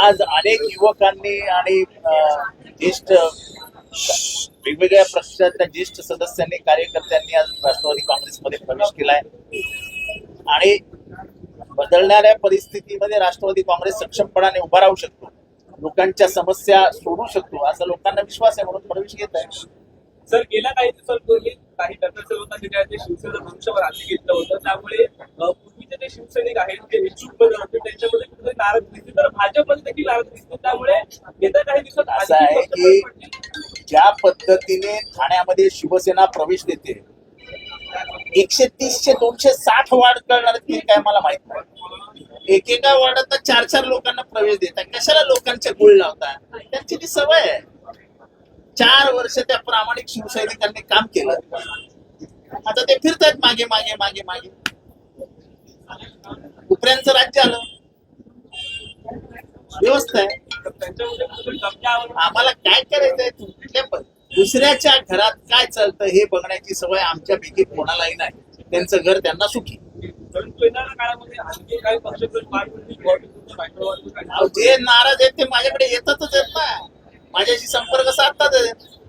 आज अनेक युवकांनी आणि ज्येष्ठ वेगवेगळ्या पक्षाच्या ज्येष्ठ सदस्यांनी कार्यकर्त्यांनी आज राष्ट्रवादी काँग्रेसमध्ये प्रवेश केलाय. आणि बदलणाऱ्या परिस्थितीमध्ये राष्ट्रवादी काँग्रेस सक्षमपणाने उभा राहू शकतो. लोकांच्या समस्या सोडू शकतो असा लोकांना विश्वास आहे म्हणून प्रवेश घेत आहे. सर गेल्या काही दिवसांपूर्वी काही त्या जे शिवसेना धनुष्यवर हाती घेतलं होतं. त्यामुळे पूर्वीचे जे शिवसैनिक आहेत जे इच्छुक पद होते. त्यांच्यामध्ये कुठेतरी नाराज दिसते. तर भाजपमध्ये देखील नाराज दिसते. त्यामुळे येत्या काही दिवसात असं आहे की. ज्या पद्धतीने ठाण्यामध्ये शिवसेना प्रवेश देते एकशे तीसशे दोनशे साठ वाढ करणार ते काय मला माहीत नाही. एकेका वार्डात चार चार लोकांना प्रवेश देतात. कशाला लोकांचे गुळ लावतात? त्यांची ती सवय आहे. चार वर्ष त्या प्रामाणिक शिवसैनिकांनी काम केलं. आता ते फिरतात मागे मागे मागे मागे. उपऱ्यांचं राज्य आलं. व्यवस्था आहे. आम्हाला काय करायचंय पण दुसऱ्याच्या घरात काय चालतं हे बघण्याची सवय आमच्यापैकी कोणालाही नाही. त्यांचं घर त्यांना सुखी. परंतु येणाऱ्या काळामध्ये आणखी काही. जे नाराज आहेत ते माझ्याकडे येतातच आहेत ना. माझ्याशी संपर्क साधतात.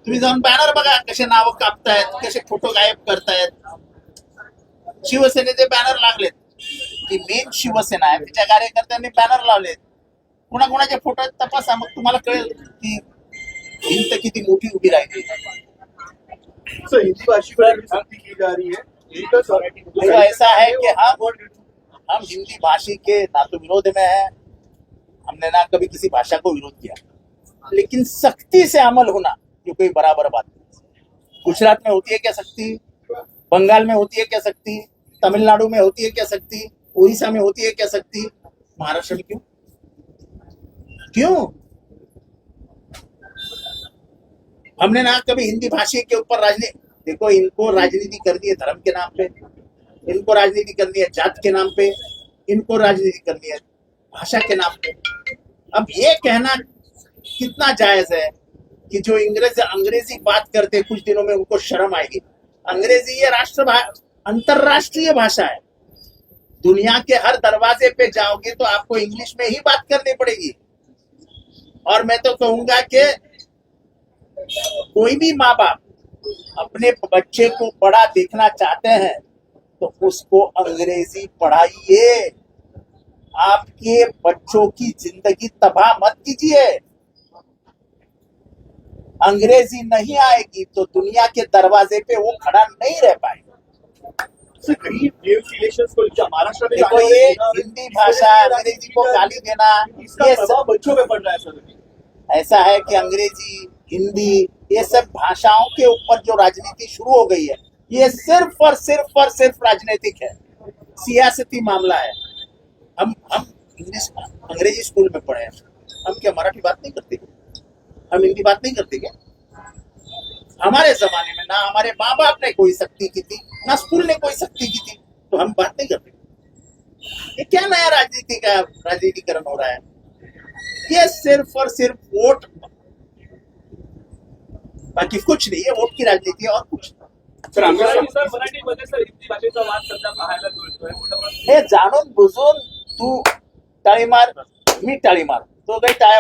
तुम्ही जाऊन बॅनर बघा कसे नाव कापतायत कसे फोटो गायब करतायत. शिवसेनेचे बॅनर लागलेत. की मेन शिवसेना आहे. तिच्या कार्यकर्त्यांनी बॅनर लावलेत. कुणाकुणाचे फोटो आहेत तपासा मग तुम्हाला कळेल की भिंत किती मोठी उभी राहिली. सर हिंदी भाषी की जा रही है. तो ऐसा है कि हम हम हिंदी भाषी के ना तो विरोध में है, हमने ना कभी किसी भाषा को विरोध किया। लेकिन सख्ती से अमल होना, ये कोई बराबर बात नहीं। गुजरात में होती है क्या सख्ती? बंगाल में होती है क्या सख्ती? तमिलनाडु में होती है क्या सख्ती? उड़ीसा में होती है क्या सख्ती? महाराष्ट्र में क्यों? क्यों? हमने ना कभी हिंदी भाषी के ऊपर राजनीति देखो, इनको राजनीति करनी है धर्म के नाम पे, इनको राजनीति करनी है जात के नाम पे, इनको राजनीति करनी है भाषा के नाम पे। अब ये कहना कितना जायज़ है कि जो इंग्रेज, अंग्रेज़ी बात करते कुछ दिनों में उनको शर्म आएगी। अंग्रेज़ी ये राष्ट्र अंतरराष्ट्रीय भाषा है। दुनिया के हर दरवाजे पे जाओगे तो आपको इंग्लिश में ही बात करनी पड़ेगी। और मैं तो कहूँगा कि कोई भी माँ बाप अपने बच्चे को बड़ा देखना चाहते हैं तो उसको अंग्रेज़ी पढ़ाइए। आपके बच्चों की ज़िंदगी तबाह मत कीजिए। अंग्रेज़ी नहीं आएगी तो दुनिया के दरवाजे पे वो खड़ा नहीं रह पाएगा। देखो ये हिंदी भाषा अंग्रेज़ी को गाली देना ये सब बच्चों में पड़ रहा है ऐसा है कि अंग्रेज़ी हिंदी ये सब भाषाओं के ऊपर जो राजनीति शुरू हो गई है, ये सिर्फ़ और सिर्फ़ और सिर्फ़ राजनीतिक है। सियासती मामला है। हम हम इंग्लिश, अंग्रेज़ी स्कूल में पढ़े हैं। हम क्या मराठी बात नहीं करते हम हिंदी बात नहीं करते क्या? हमारे जमाने में ना हमारे माँ बाप ने कोई शक्ति की थी, ना स्कूल ने कोई शक्ति की थी तो हम बात नहीं करते। ये क्या नया राजनीति का, राजनीतिकरण हो रहा है? ये सिर्फ़ और सिर्फ़ वोट बाकी कुछ नहीं है वोट की राजनीति है और कुछ हे जाणून बुजून तू टाळी मार मी टाळी मार. तो काही टाळ्या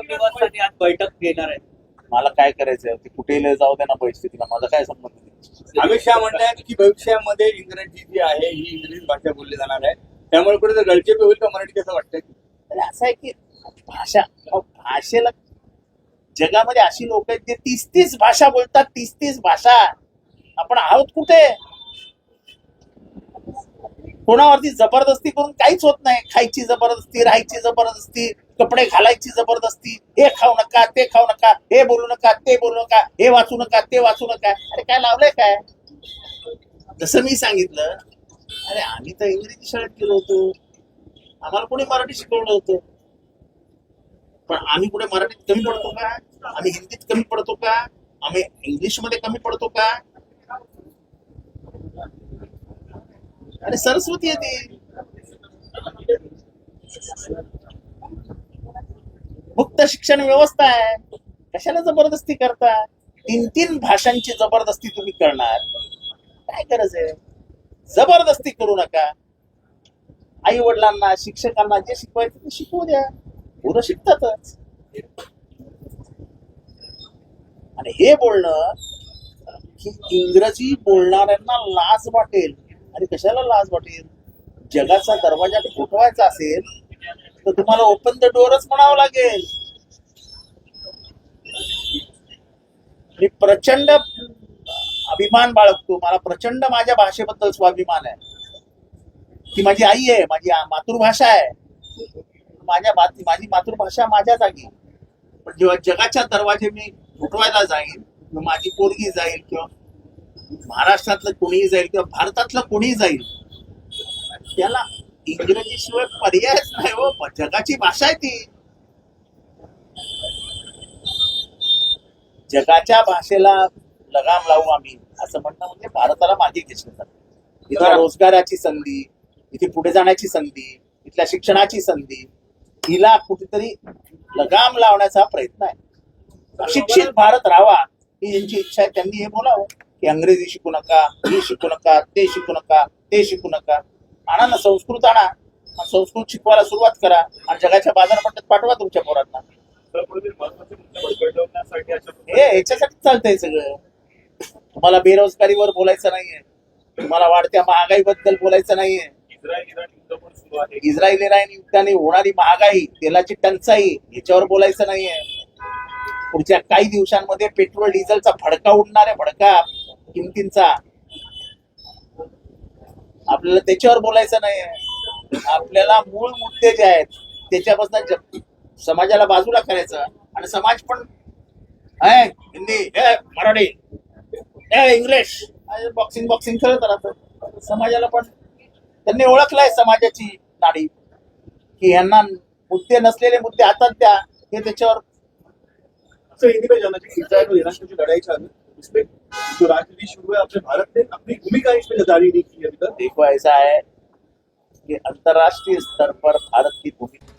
निवासस्थानी आज बैठक घेणार आहे. मला काय करायचंय? ते कुठेही जाऊ दे ना परिस्थितीला माझा काय संबंध नाही. अमित शहा म्हणतात की भविष्यामध्ये इंग्रजी जी आहे ही इंग्रजी भाषा बोलली जाणार आहे. त्यामुळे कुठे जर गळचेपी होईल तर मराठी? कसं वाटतंय? असं आहे की भाषा भाषेला जगामध्ये अशी लोक आहेत जे तीस तीस भाषा बोलतात तीस तीस भाषा. आपण आहोत कुठे? कोणावरती जबरदस्ती करून काहीच होत नाही. खायची जबरदस्ती राहायची जबरदस्ती कपडे घालायची जबरदस्ती हे खाऊ नका ते खाऊ नका हे बोलू नका ते बोलू नका हे वाचू नका ते वाचू नका. अरे काय लावलंय काय? जसं मी सांगितलं अरे आम्ही तर इंग्रजी शाळेत गेलो होतो. आम्हाला कोणी मराठी शिकवलं होतं. पण आम्ही कुठे मराठीत कमी पडतो का? आम्ही हिंदीत कमी पडतो का? आम्ही इंग्लिशमध्ये कमी पडतो का? अरे सरस्वती आहे ती. मुक्त शिक्षण व्यवस्था आहे. कशाला जबरदस्ती करता? तीन तीन भाषांची जबरदस्ती तुम्ही करणार. काय गरज आहे? जबरदस्ती करू नका. आई वडिलांना शिक्षकांना जे शिकवायचं ते शिकवू द्या. पोरं शिकतातच. आणि हे बोलणं की इंग्रजी बोलणाऱ्यांना लाज वाटेल. आणि कशाला लाज वाटेल? जगाचा दरवाजा ठोठवायचा असेल तर तुम्हाला ओपन द डोअरच म्हणावं लागेल. मी प्रचंड अभिमान बाळगतो. मला प्रचंड माझ्या भाषेबद्दल स्वाभिमान आहे. ती माझी आई आहे माझी मातृभाषा आहे. माझ्या माझी मातृभाषा माझ्या जागी पण जेव्हा जगाच्या दरवाजे मी उठवायला जाईन किंवा माझी पोरगी जाईल किंवा महाराष्ट्रातलं कोणीही जाईल किंवा भारतातलं कोणीही जाईल त्याला इंग्रजी शिवाय पर्यायच नाही हो. जगाची भाषा आहे ती. जगाच्या भाषेला लगाम लावू आम्ही असं म्हणणं म्हणजे भारताला मागे घेतलं इथं रोजगाराची संधी इथे पुढे जाण्याची संधी इथल्या शिक्षणाची संधी हिला कुठेतरी लगाम लावण्याचा प्रयत्न आहे. शिक्षित भारत राहावा ही ज्यांची इच्छा आहे त्यांनी हे बोलावं की अंग्रेजी शिकू नका हे शिकू नका ते शिकू नका ते शिकू नका. आणा ना संस्कृत आणा. आणि संस्कृत शिकवायला सुरुवात करा आणि जगाच्या बाजारपेठेत पाठवा तुमच्या पोरांना. हे याच्यासाठी चालतंय सगळं. तुम्हाला बेरोजगारीवर बोलायचं नाहीये. तुम्हाला वाढत्या महागाईबद्दल बोलायचं नाहीये. इस्रायल इराण युद्धाने होणारी महागाई तेलाची टंचाई याच्यावर बोलायचं नाहीये. पुढच्या काही दिवसांमध्ये पेट्रोल डिझेलचा भडका उडणार आहे भडका किमतींचा. आपल्याला त्याच्यावर बोलायचं नाहीये. आपल्याला मूळ मुद्दे जे आहेत त्याच्यापासून समाजाला बाजूला करायचं. आणि समाज पण आहे हिंदी हे मराठी हे इंग्लिश बॉक्सिंग बॉक्सिंग खेळत राहतात समाजाला पण त्यांनी ओळखलाय समाजाची नाडी. की यांना मुद्दे नसलेले मुद्दे हातात द्या हे त्याच्यावर लड़ाई उसमें जो राजनीति शुरू है अपने भारत ने अपनी भूमिका इसमें जारी नहीं की अभी तक। देखो ऐसा है कि अंतर्राष्ट्रीय स्तर पर भारत की भूमिका